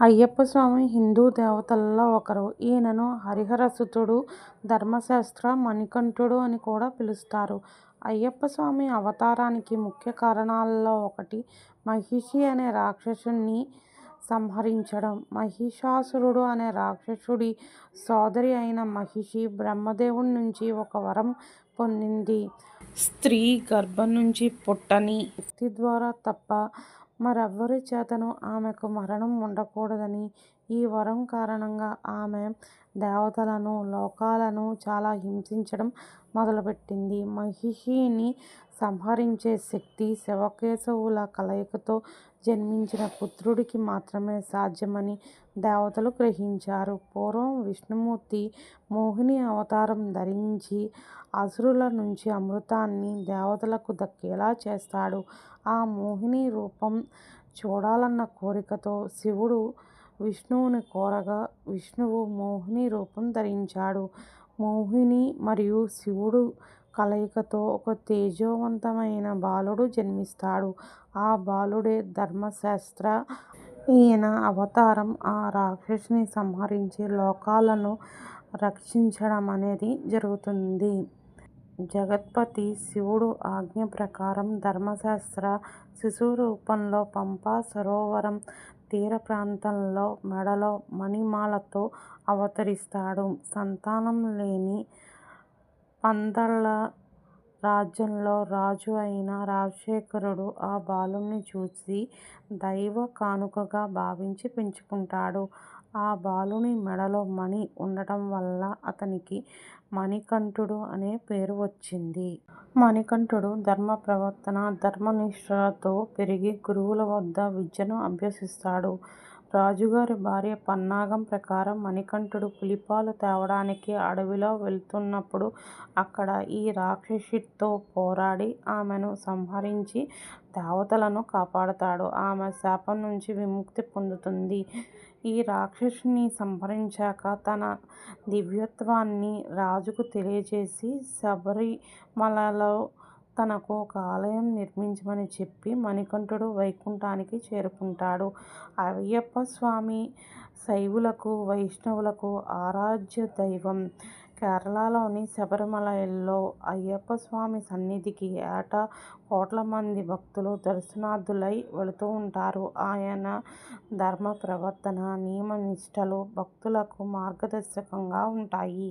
అయ్యప్ప స్వామి హిందూ దేవతలలో ఒకరు. ఈయనను హరిహరసుతుడు, ధర్మశాస్త్ర మణికంఠుడు అని కూడా పిలుస్తారు. అయ్యప్ప స్వామి అవతారానికి ముఖ్య కారణాలలో ఒకటి మహిషి అనే రాక్షసుడిని సంహరించడం. మహిషాసురుడు అనే రాక్షసుడి సోదరి అయిన మహిషి బ్రహ్మదేవుడి నుంచి ఒక వరం పొందింది. స్త్రీ గర్భం నుంచి పుట్టని వ్యక్తి ద్వారా తప్ప మరెవ్వరి చేతను ఆమెకు మరణం ఉండకూడదని. ఈ వరం కారణంగా ఆమె దేవతలను, లోకాలను చాలా హింసించడం మొదలుపెట్టింది. మహిషిని సంహరించే శక్తి శివకేశవుల కలయికతో జన్మించిన పుత్రుడికి మాత్రమే సాధ్యమని దేవతలు గ్రహించారు. పూర్వం విష్ణుమూర్తి మోహిని అవతారం ధరించి అసురుల నుంచి అమృతాన్ని దేవతలకు దక్కేలా చేస్తాడు. ఆ మోహిని రూపం చూడాలన్న కోరికతో శివుడు విష్ణువుని కోరగా విష్ణువు మోహిని రూపం ధరించాడు. మోహిని మరియు శివుడు కలయికతో ఒక తేజోవంతమైన బాలుడు జన్మిస్తాడు. ఆ బాలుడే ధర్మశాస్త్ర. ఈయన అవతారం ఆ రాక్షసుని సంహరించి లోకాలను రక్షించడం అనేది జరుగుతుంది. జగత్పతి శివుడు ఆజ్ఞ ప్రకారం ధర్మశాస్త్ర శిశువు రూపంలో పంపా సరోవరం తీర ప్రాంతంలో మెడలో మణిమాలతో అవతరిస్తాడు. సంతానం లేని పందళ్ళ రాజ్యంలో రాజు అయిన రాజశేఖరుడు ఆ బాలుని చూసి దైవ కానుకగా భావించి పెంచుకుంటాడు. ఆ బాలుని మెడలో మణి ఉండటం వల్ల అతనికి మణికంఠుడు అనే పేరు వచ్చింది. మణికంఠుడు ధర్మ ప్రవర్తన, ధర్మనిష్ఠలతో పెరిగి గురువుల వద్ద విద్యను అభ్యసిస్తాడు. రాజుగారి భార్య పన్నాగం ప్రకారం మణికంఠుడు పులిపాలు తేవడానికి అడవిలో వెళుతున్నప్పుడు అక్కడ ఈ రాక్షసితో పోరాడి ఆమెను సంహరించి దేవతలను కాపాడతాడు. ఆమె శాపం నుంచి విముక్తి పొందుతుంది. ఈ రాక్షసుని సంహరించాక తన దివ్యత్వాన్ని రాజుకు తెలియజేసి శబరిమలలో తనకు ఒక ఆలయం నిర్మించమని చెప్పి మణికంఠుడు వైకుంఠానికి చేరుకుంటాడు. అయ్యప్ప స్వామి శైవులకు, వైష్ణవులకు ఆరాధ్య దైవం. కేరళలోని శబరిమలలో అయ్యప్ప స్వామి సన్నిధికి ఏటా కోట్ల మంది భక్తులు దర్శనార్థులై వెళుతూ ఉంటారు. ఆయన ధర్మ ప్రవర్తన, నియమ నిష్ఠలు భక్తులకు మార్గదర్శకంగా ఉంటాయి.